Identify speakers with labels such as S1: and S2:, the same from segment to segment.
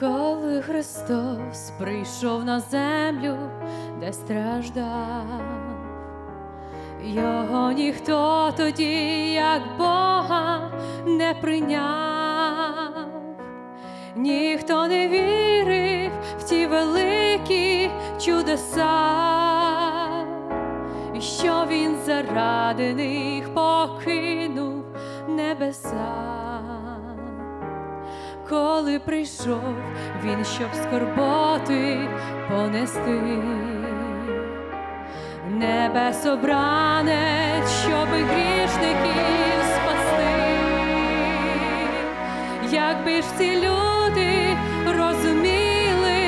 S1: Коли Христос прийшов на землю, де страждав, його ніхто тоді, як Бога, не прийняв, ніхто не вірив в ті великі чудеса, що він заради них покинув небеса коли прийшов він, щоб скорботи понести, небес обранець, щоб грішників спасти, якби ж ці люди розуміли,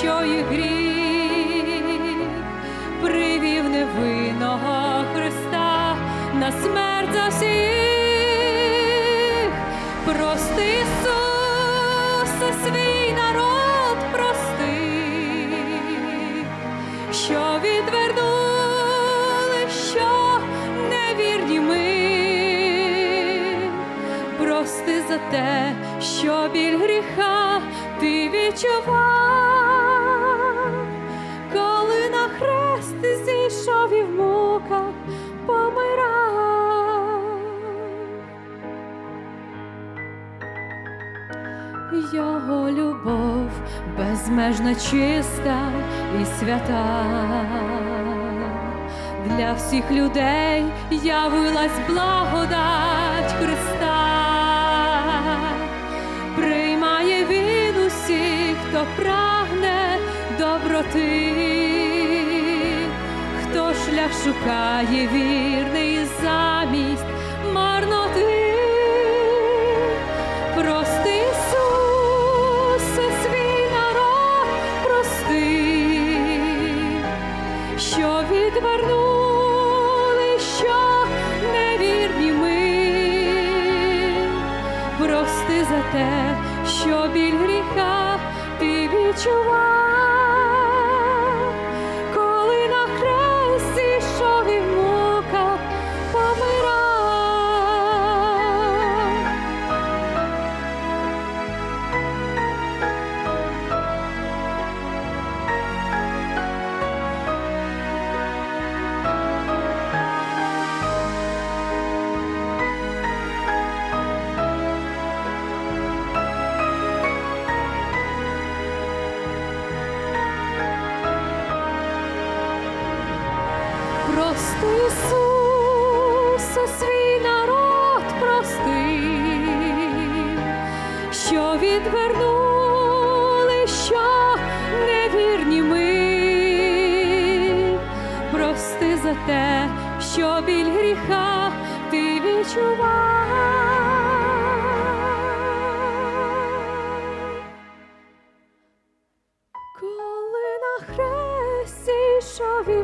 S1: що їх гріх привів невинного Христа на смерть за всіх. Прости, Свій народ прости, що відвернули, що невірні ми, прости за те, що біль гріха ти відчував, Його любов безмежно чиста і свята. Для всіх людей явилась благодать Христа. Приймає він усіх, хто прагне доброти, хто шлях шукає вірний те, що біль гріха ти відчував, Прости, Ісусе, свій народ прости, що відвернули, що прости за те, що біль гріха ти відчував. Коли на хресті йшов і